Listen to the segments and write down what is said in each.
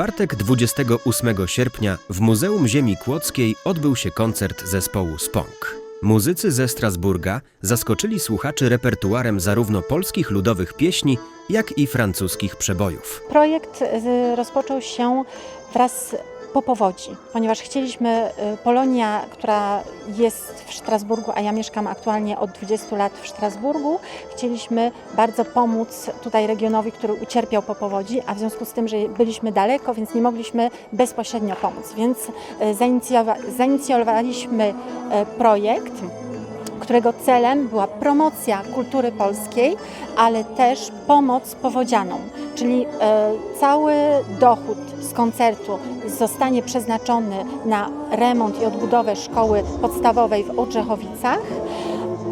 czwartek 28 sierpnia w Muzeum Ziemi Kłodzkiej odbył się koncert zespołu Spong. Muzycy ze Strasburga zaskoczyli słuchaczy repertuarem zarówno polskich ludowych pieśni, jak i francuskich przebojów. Projekt y, rozpoczął się wraz po powodzi, ponieważ chcieliśmy, y, Polonia, która jest w Strasburgu, a ja mieszkam aktualnie od 20 lat w Strasburgu, chcieliśmy bardzo pomóc tutaj regionowi, który ucierpiał po powodzi, a w związku z tym, że byliśmy daleko, więc nie mogliśmy bezpośrednio pomóc. Więc y, zainicjowa- zainicjowaliśmy y, projekt, którego celem była promocja kultury polskiej, ale też pomoc powodzianom. Czyli e, cały dochód z koncertu zostanie przeznaczony na remont i odbudowę szkoły podstawowej w Odrzechowicach,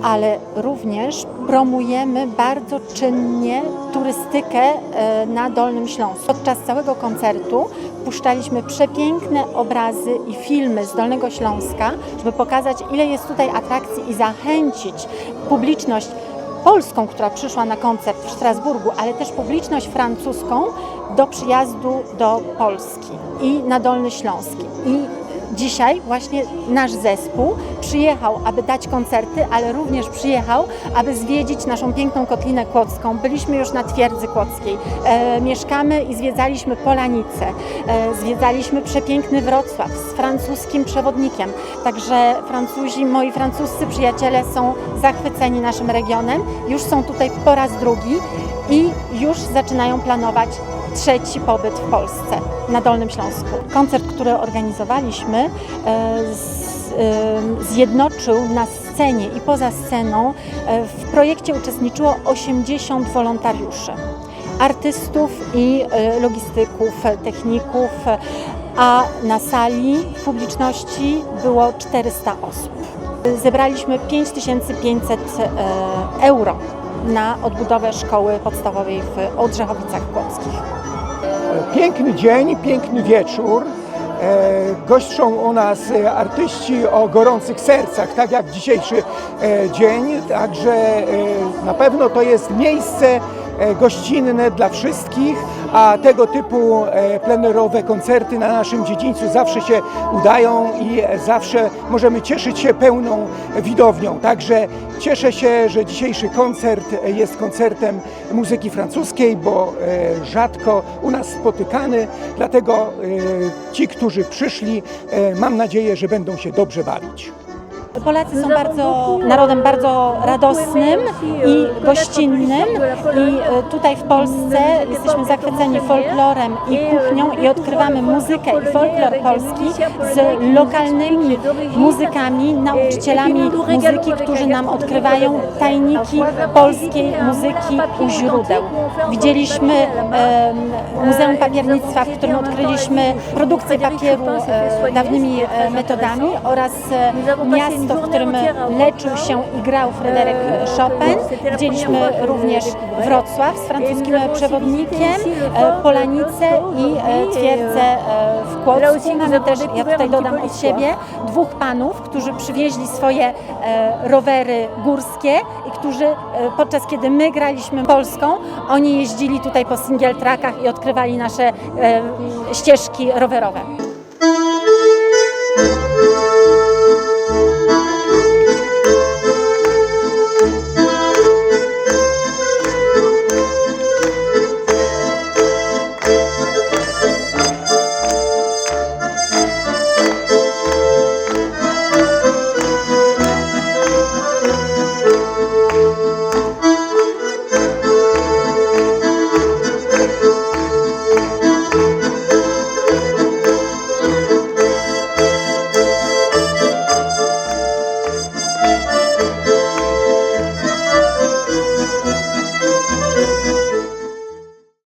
ale również promujemy bardzo czynnie turystykę e, na Dolnym Śląsku. Podczas całego koncertu puszczaliśmy przepiękne obrazy i filmy z Dolnego Śląska, żeby pokazać, ile jest tutaj atrakcji i zachęcić publiczność polską, która przyszła na koncert w Strasburgu, ale też publiczność francuską do przyjazdu do Polski i na Dolny Śląski. I Dzisiaj właśnie nasz zespół przyjechał, aby dać koncerty, ale również przyjechał, aby zwiedzić naszą piękną Kotlinę Kłodzką. Byliśmy już na Twierdzy Kłodzkiej, e, mieszkamy i zwiedzaliśmy Polanice, e, zwiedzaliśmy przepiękny Wrocław z francuskim przewodnikiem. Także Francuzi, moi francuscy przyjaciele są zachwyceni naszym regionem, już są tutaj po raz drugi i już zaczynają planować trzeci pobyt w Polsce, na Dolnym Śląsku. Koncert, który organizowaliśmy, e, e, zjednoczył na scenie i poza sceną. e, W projekcie uczestniczyło 80 wolontariuszy, artystów i logistyków, techników, a na sali publiczności było 400 osób. Zebraliśmy 5500 e, euro na odbudowę szkoły podstawowej w Odrzechowicach Kłodzkich. Piękny dzień, piękny wieczór. E, Goszczą u nas e, artyści o gorących sercach, tak jak dzisiejszy e, dzień. Także na pewno to jest miejsce gościnne dla wszystkich, a tego typu e, plenerowe koncerty na naszym dziedzińcu zawsze się udają i e, zawsze możemy cieszyć się pełną widownią. Także cieszę się, że dzisiejszy koncert e, jest koncertem muzyki francuskiej, bo e, rzadko u nas spotykany, dlatego e, ci, którzy przyszli, e, mam nadzieję, że będą się dobrze bawić. Polacy są bardzo narodem bardzo radosnym i gościnnym i e, tutaj w Polsce jesteśmy zachwyceni folklorem i kuchnią i odkrywamy muzykę i folklor polski z lokalnymi muzykami, nauczycielami muzyki, którzy nam odkrywają tajniki polskiej muzyki u źródeł. Widzieliśmy Muzeum Papiernictwa, w którym odkryliśmy produkcję papieru e, dawnymi e, metodami oraz e, w którym leczył się i grał Fryderyk Chopin. Widzieliśmy również Wrocław z francuskim przewodnikiem, e, Polanicę i e, twierdzę e, w Kłodzku. Mamy też, ja tutaj dodam od siebie, dwóch panów, którzy przywieźli swoje rowery górskie i którzy podczas kiedy my graliśmy Polską, oni jeździli tutaj po single i odkrywali nasze ścieżki rowerowe.